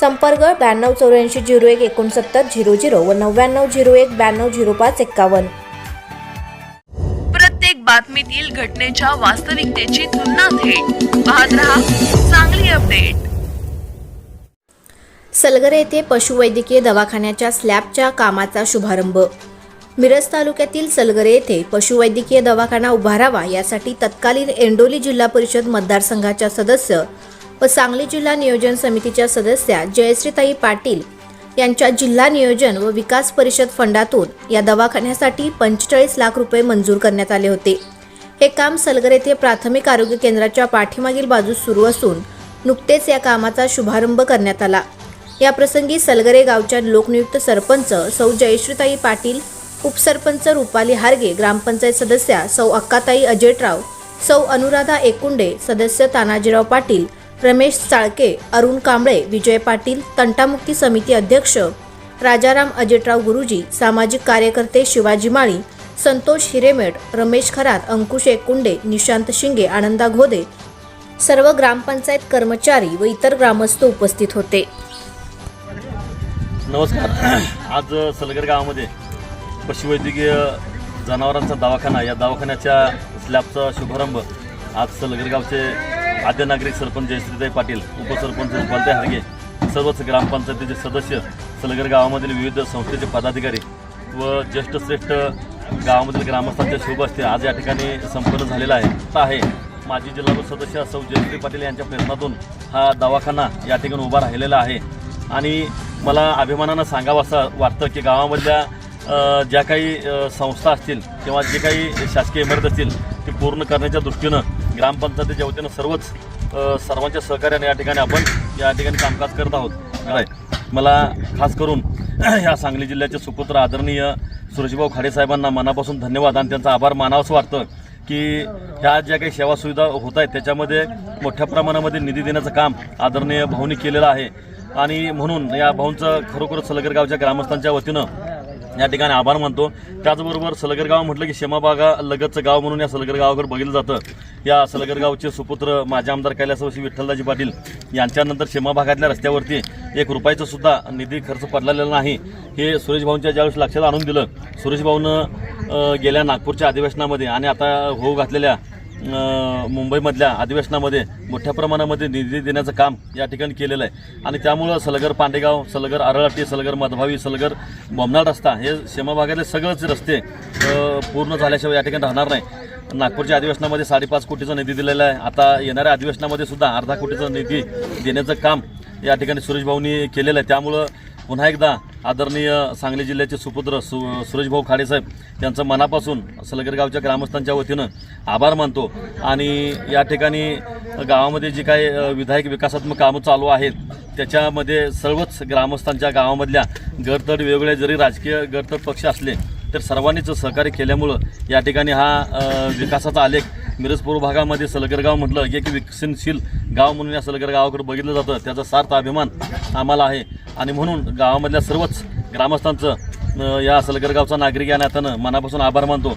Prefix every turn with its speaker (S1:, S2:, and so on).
S1: संपर्क ब्याण्णव चौऱ्याऐंशी झिरो एक एकोणसत्तर झिरो झिरो व नव्याण्णव झिरो एक ब्याण्णव झिरो पाच एक्कावन्न.
S2: प्रत्येक बातमीतील घटनेच्या वास्तविकतेची तुलना थेट. पाहत रहा चांगली अपडेट.
S1: सलगरे येथे पशुवैद्यकीय दवाखान्याच्या स्लॅबच्या कामाचा शुभारंभ. मिरज तालुक्यातील सलगरे येथे पशुवैद्यकीय दवाखाना उभारावा यासाठी तत्कालीन एंडोली जिल्हा परिषद मतदारसंघाच्या सदस्य व सांगली जिल्हा नियोजन समितीच्या सदस्या जयश्रीताई पाटील यांच्या जिल्हा नियोजन व विकास परिषद फंडातून या दवाखान्यासाठी पंचेचाळीस लाख रुपये मंजूर करण्यात आले होते. हे काम सलगर येथे प्राथमिक आरोग्य केंद्राच्या पाठीमागील बाजूस सुरू असून नुकतेच या कामाचा शुभारंभ करण्यात आला. या प्रसंगी सलगरे गावच्या लोकनियुक्त सरपंच सौ जयश्रीताई पाटील उपसरपंच रुपाली हारगे ग्रामपंचायत सदस्या सौ अक्काताई अजयटराव सौ अनुराधा एकुंडे सदस्य तानाजीराव पाटील रमेश चाळके अरुण कांबळे विजय पाटील तंटामुक्ती समिती अध्यक्ष राजाराम अजयटराव गुरुजी सामाजिक कार्यकर्ते शिवाजी माळी संतोष हिरेमेठ रमेश खरात अंकुश एकुंडे निशांत शिंगे आनंदा घोदे सर्व ग्रामपंचायत कर्मचारी व इतर ग्रामस्थ उपस्थित होते.
S3: नमस्कार. आज सलगर गावामध्ये पशुवैद्यकीय जनावरांचा दवाखाना या दवाखान्याच्या स्लॅबचा शुभारंभ आज सलगर गावचे आद्य नागरिक सरपंच जयश्रीताई पाटील उपसरपंच रुपालताई हरगे सर्वच ग्रामपंचायतीचे सदस्य सलगर गावामधील विविध संस्थेचे पदाधिकारी व ज्येष्ठ श्रेष्ठ गावामधील ग्रामस्थांच्या शुभ आज या ठिकाणी संपन्न झालेला आहे. आहे माजी जिल्हा सदस्य सौ जयश्री पाटील यांच्या प्रयत्नातून हा दवाखाना या ठिकाणी उभा राहिलेला आहे. आणि मला अभिमानानं सांगावं असं वाटतं की गावामधल्या ज्या काही संस्था असतील किंवा जे काही शासकीय इमारत असतील ती पूर्ण करण्याच्या दृष्टीनं ग्रामपंचायतीच्या वतीनं सर्वच सर्वांच्या सहकार्याने या ठिकाणी आपण या ठिकाणी कामकाज करत आहोत. मला खास करून ह्या सांगली जिल्ह्याचे सुपुत्र आदरणीय सुरेशभाऊ खाडे साहेबांना मनापासून धन्यवाद आणि त्यांचा आभार मानावंसं वाटतं की ह्या ज्या काही सेवा सुविधा होत आहेत त्याच्यामध्ये मोठ्या प्रमाणामध्ये निधी देण्याचं काम आदरणीय भाऊनी केलेलं आहे. आणि म्हणून या भाऊंचं खरोखर सलगर गावच्या ग्रामस्थांच्या वतीनं या ठिकाणी आभार मानतो. त्याचबरोबर सलगर गाव म्हटलं की शेमाबागा लगतचं गाव म्हणून या सलगर गावाकडे बघितलं जातं. या सलगर गावचे सुपुत्र माझे आमदार कैलासवशी विठ्ठलदाजी पाटील यांच्यानंतर शेमा भागातल्या रस्त्यावरती एक रुपयाचं सुद्धा निधी खर्च पडलेला नाही. हे सुरेश भाऊंच्या ज्यावेळेस लक्षात आणून दिलं सुरेश भाऊनं गेल्या नागपूरच्या अधिवेशनामध्ये आणि आता होऊ घातलेल्या मुंबईमधल्या अधिवेशनामध्ये मोठ्या प्रमाणामध्ये निधी देण्याचं काम या ठिकाणी केलेलं आहे. आणि त्यामुळं सलगर पांडेगाव सलगर आरळाटी सलगर मधभावी सलगर बोमनाड रस्ता हे सीमा भागातले सगळेच रस्ते पूर्ण झाल्याशिवाय या ठिकाणी राहणार नाही. नागपूरच्या अधिवेशनामध्ये साडेपाच कोटीचा निधी दिलेला आहे. आता येणाऱ्या अधिवेशनामध्ये सुद्धा अर्धा कोटीचा निधी देण्याचं काम या ठिकाणी सुरेश भाऊंनी केलेलं आहे. त्यामुळं पुन्हा एकदा आदरणीय सांगली जिल्ह्याचे सुपुत्र सु सुरेशभाऊ खाडेसाहेब यांचं मनापासून सलगर गावच्या ग्रामस्थांच्या वतीनं आभार मानतो. आणि या ठिकाणी गावामध्ये जी काही विधायक विकासात्मक कामं चालू आहेत त्याच्यामध्ये सर्वच ग्रामस्थांच्या गावामधल्या गडतड वेगवेगळे जरी राजकीय गडतड पक्ष असले तर सर्वांनीच सहकार्य केल्यामुळं या ठिकाणी हा विकासाचा आलेख मिरजपूर भागामध्ये सलगरगाव म्हटलं की एक विकसनशील गाव म्हणून या सलगर गावाकडे बघितलं जातं. त्याचा सार्थ अभिमान आम्हाला आहे. आणि म्हणून गावामधल्या सर्वच ग्रामस्थांचं या सलगरगावचा नागरिक या नात्यानं मनापासून आभार मानतो.